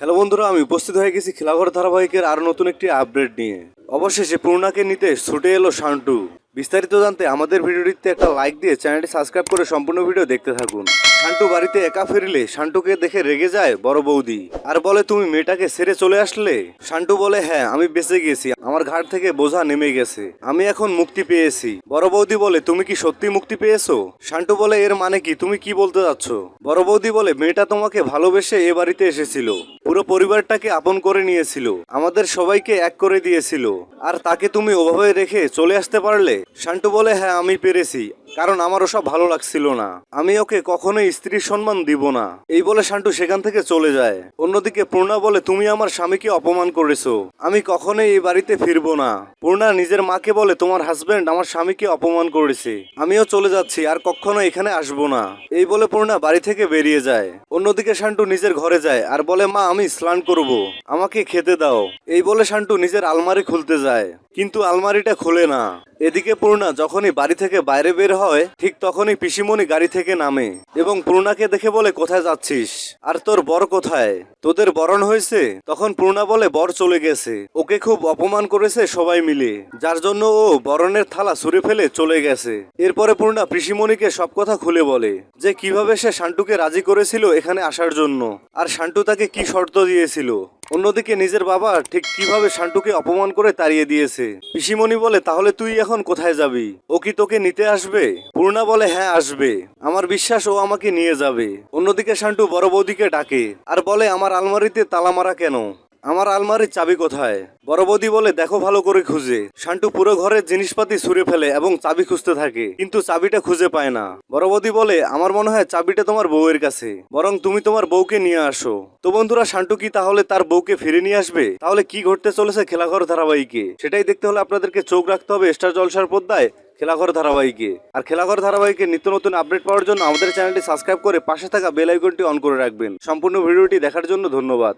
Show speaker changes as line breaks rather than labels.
Hello বন্ধুরা, আমি উপস্থিত হয়ে গেছি খেলাঘর ধারাবাহিকের আরও নতুন একটি আপডেট নিয়ে। অবশেষে পূর্ণাকে নিতে ছুটে এলো শান্টু। বিস্তারিত জানতে আমাদের ভিডিওটিতে একটা লাইক দিয়ে চ্যানেলটি সাবস্ক্রাইব করে সম্পূর্ণ ভিডিও দেখতে থাকুন। শান্টু বাড়িতে একা ফিরলে শান্টুকে দেখে রেগে যায় বড় বৌদি। আর বলে, তুমি মেয়েটাকে সেরে চলে আসলে? শান্টু বলে হ্যাঁ আমি বেঁচে গেছি। আমার ঘাট থেকে বোঝা নেমে গেছে। আমি এখন মুক্তি পেয়েছি। বড় বৌদি বলে, তুমি কি সত্যি মুক্তি পেয়েছ? শান্টু বলে, এর মানে কি? তুমি কি বলতে যাচ্ছ? বড় বৌদি বলে, মেয়েটা তোমাকে ভালোবেসে এ বাড়িতে এসেছিল। পুরো পরিবারটাকে আপন করে নিয়েছিল। আমাদের সবাইকে এক করে দিয়েছিল। আর তাকে তুমি ওভাবে রেখে চলে আসতে পারলে? শান্টু বলে হ্যাঁ আমি পেরেছি। কারণ আমার ওসব ভালো লাগছিল না। আমি ওকে কখনোই স্ত্রীর সম্মান দিব না। এই বলে শান্টু সেখান থেকে চলে যায়। অন্যদিকে পূর্ণা বলে, তুমি আমার স্বামীকে অপমান করেছ। আমি কখনোই এই বাড়িতে ফিরবো না। পূর্ণা নিজের মাকে বলে, তোমার হাজবেন্ড আমার স্বামীকে অপমান করেছে। আমিও চলে যাচ্ছি, আর কখনো এখানে আসব না। এই বলে পূর্ণা বাড়ি থেকে বেরিয়ে যায়। অন্যদিকে শান্টু নিজের ঘরে যায়, আর বলে, মা, আমি স্নান করব। আমাকে খেতে দাও। এই বলে শান্টু নিজের আলমারি খুলতে যায়। কিন্তু আলমারিটা খোলে না। এদিকে পূর্ণা যখনই বাড়ি থেকে বাইরে বের হয়, ঠিক তখনই পিসিমণি গাড়ি থেকে নামে এবং পূর্ণাকে দেখে বলে, কোথায় যাচ্ছিস? আর তোর বর কোথায়? তোদের বরণ হয়েছে? তখন পূর্ণা বলে, বর চলে গেছে। ওকে খুব অপমান করেছে সবাই মিলে, যার জন্য ও বরণের থালা ছুঁড়ে ফেলে চলে গেছে। এরপরে পূর্ণা পিসিমণিকে সব কথা খুলে বলে, যে কীভাবে সে শান্টুকে রাজি করেছিল এখানে আসার জন্য, আর শান্টু তাকে কি শর্ত দিয়েছিল। অন্যদিকে নিজের বাবা ঠিক কীভাবে শান্টুকে অপমান করে তাড়িয়ে দিয়েছে? পিসিমণি বলে, তাহলে তুই এখন কোথায় যাবি? ও কি তোকে নিতে আসবে? পূর্ণা বলে হ্যাঁ আসবে। আমার বিশ্বাস, ও আমাকে নিয়ে যাবে। অন্যদিকে শান্টু বড় বৌদিকে ডাকে আর বলে, আমার আলমারিতে তালা মারা কেন? আমার আলমারির চাবি কোথায়? বড় বৌদি বলে, দেখো ভালো করে খুঁজে। শান্টু পুরো ঘরের জিনিসপাতি ছুঁড়ে ফেলে এবং চাবি খুঁজতে থাকে, কিন্তু চাবিটা খুঁজে পায় না। বড় বৌদি বলে, আমার মনে হয় চাবিটা তোমার বউয়ের কাছে, বরং তুমি তোমার বউকে নিয়ে আসো। তো বন্ধুরা, শান্টু কি তাহলে তার বউকে ফিরে নিয়ে আসবে? তাহলে কি ঘটতে চলেছে খেলাঘর ধারাবাহিকে? সেটাই দেখতে হলে আপনাদেরকে চোখ রাখতে হবে স্টার জলসার পদ্মায় খেলাঘর ধারাবাহিকে। আর খেলাঘর ধারাবাহিকে নিত্য নতুন আপডেট পাওয়ার জন্য আমাদের চ্যানেলটি সাবস্ক্রাইব করে পাশে থাকা বেল আইকনটি অন করে রাখবেন। সম্পূর্ণ ভিডিওটি দেখার জন্য ধন্যবাদ।